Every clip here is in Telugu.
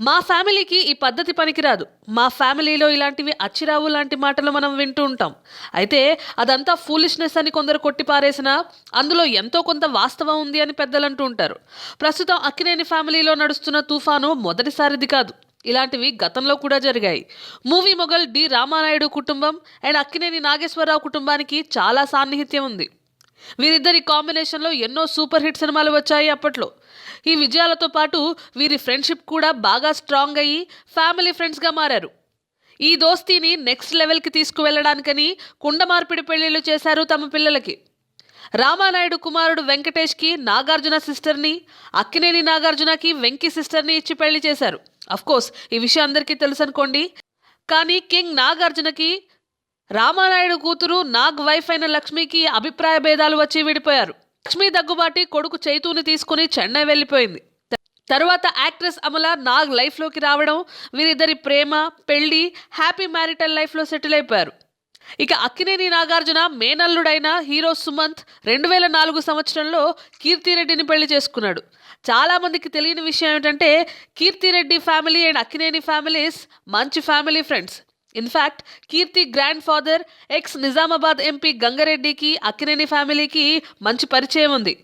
మా ఫ్యామిలీకి ఈ పద్ధతి పనికిరాదు. మా ఫ్యామిలీలో ఇలాంటివి అచ్చిరావు లాంటి మాటలు మనం వింటూ ఉంటాం. అయితే అదంతా ఫూలిష్నెస్ అని కొందరు కొట్టిపారేసినా అందులో ఎంతో కొంత వాస్తవం ఉంది అని పెద్దలు అంటూ ఉంటారు. ప్రస్తుతం అక్కినేని ఫ్యామిలీలో నడుస్తున్న తుఫాను మొదటిసారిది కాదు. ఇలాంటివి గతంలో కూడా జరిగాయి. మూవీ మొగల్ డి రామానాయుడు కుటుంబం అండ్ అక్కినేని నాగేశ్వరరావు కుటుంబానికి చాలా సాన్నిహిత్యం ఉంది. వీరిద్దరి కాంబినేషన్లో ఎన్నో సూపర్ హిట్ సినిమాలు వచ్చాయి అప్పట్లో. ఈ విజయాలతో పాటు వీరి ఫ్రెండ్షిప్ కూడా బాగా స్ట్రాంగ్ అయ్యి ఫ్యామిలీ ఫ్రెండ్స్గా మారారు. ఈ దోస్తీని నెక్స్ట్ లెవెల్కి తీసుకువెళ్ళడానికని కుండ మార్పిడి పెళ్ళిళ్ళు చేశారు తమ పిల్లలకి. రామానాయుడు కుమారుడు వెంకటేష్కి నాగార్జున సిస్టర్ని అక్కినేని నాగార్జునకి వెంకీ సిస్టర్ని ఇచ్చి పెళ్ళి చేశారు. కోర్స్ ఈ విషయం అందరికీ తెలుసు అనుకోండి కానీ కింగ్ నాగార్జునకి రామానాయుడు కూతురు నాగ్ వైఫ్ అయిన లక్ష్మికి అభిప్రాయ భేదాలు వచ్చి విడిపోయారు. లక్ష్మి దగ్గుబాటి కొడుకు చైతూని తీసుకుని చెన్నై వెళ్ళిపోయింది. తరువాత యాక్ట్రెస్ అమల నాగ్ లైఫ్లోకి రావడం వీరిద్దరి ప్రేమ పెళ్ళి హ్యాపీ మ్యారిటల్ లైఫ్లో సెటిల్ అయిపోయారు. ఇక అక్కినేని నాగార్జున మేనల్లుడైన హీరో సుమంత్ రెండు వేల నాలుగు సంవత్సరంలో కీర్తిరెడ్డిని పెళ్ళి చేసుకున్నాడు. చాలామందికి తెలియని విషయం ఏమిటంటే Keerthi Reddy family and Akkineni families మంచి family friends. In fact Keerthi grandfather ex Nizamabad MP గంగారెడ్డికి Akkineni ఫ్యామిలీకి మంచి పరిచయం ఉంది.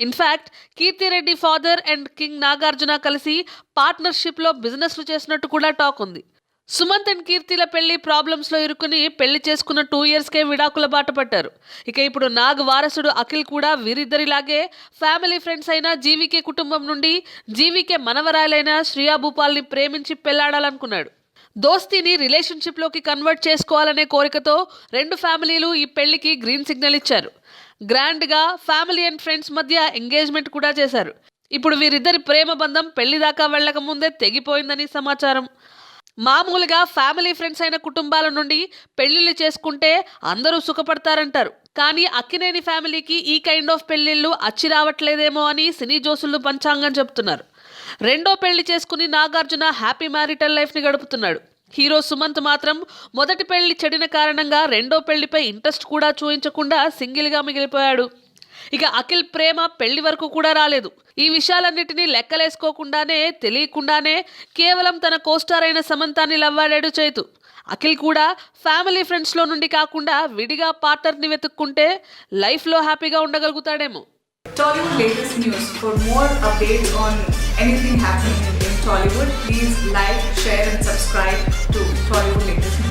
In fact Keerthi Reddy father and king Nagarjuna కలిసి పార్ట్నర్షిప్లో బిజినెస్లు చేసినట్టు కూడా టాక్ ఉంది. సుమంత్ అండ్ కీర్తిల పెళ్ళి ప్రాబ్లమ్స్లో ఇరుక్కుని పెళ్ళి చేసుకున్న టూ ఇయర్స్కే విడాకుల బాట పట్టారు. ఇక ఇప్పుడు నాగ్ వారసుడు అఖిల్ కూడా వీరిద్దరిలాగే ఫ్యామిలీ ఫ్రెండ్స్ అయిన జీవికే కుటుంబం నుండి జీవికే మనవరాలైన శ్రియా భూపాల్ని ప్రేమించి పెళ్ళాడాలనుకున్నాడు. దోస్తీని రిలేషన్షిప్లోకి కన్వర్ట్ చేసుకోవాలనే కోరికతో రెండు ఫ్యామిలీలు ఈ పెళ్ళికి గ్రీన్ సిగ్నల్ ఇచ్చారు. గ్రాండ్గా ఫ్యామిలీ అండ్ ఫ్రెండ్స్ మధ్య ఎంగేజ్మెంట్ కూడా చేశారు. ఇప్పుడు వీరిద్దరి ప్రేమ బంధం పెళ్ళి దాకా వెళ్ళక ముందే తెగిపోయిందని సమాచారం. మామూలుగా ఫ్యామిలీ ఫ్రెండ్స్ అయిన కుటుంబాల నుండి పెళ్ళిళ్ళు చేసుకుంటే అందరూ సుఖపడతారంటారు. కానీ అక్కినేని ఫ్యామిలీకి ఈ కైండ్ ఆఫ్ పెళ్ళిళ్ళు అచ్చి రావట్లేదేమో అని సినీ జోసులు పంచాంగం చెప్తున్నారు. రెండో పెళ్ళి చేసుకుని నాగార్జున హ్యాపీ మ్యారిటల్ లైఫ్ని గడుపుతున్నాడు. హీరో సుమంత్ మాత్రం మొదటి పెళ్ళి చెడిన కారణంగా రెండో పెళ్ళిపై ఇంట్రెస్ట్ కూడా చూపించకుండా సింగిల్గా మిగిలిపోయాడు. ఇక అఖిల్ ప్రేమ పెళ్ళి వరకు కూడా రాలేదు. ఈ విషయాలన్నిటినీ లెక్కలేసుకోకుండానే తెలియకుండానే కేవలం తన కోస్టార్ అయిన సమంతాన్ని లవ్వాడాడు చైతు. అఖిల్ కూడా ఫ్యామిలీ ఫ్రెండ్స్లో నుండి కాకుండా విడిగా పార్ట్నర్ని వెతుక్కుంటే లైఫ్లో హ్యాపీగా ఉండగలుగుతాడేమో. Anything happening in Tollywood, please like, share, and subscribe to Tollywood latest.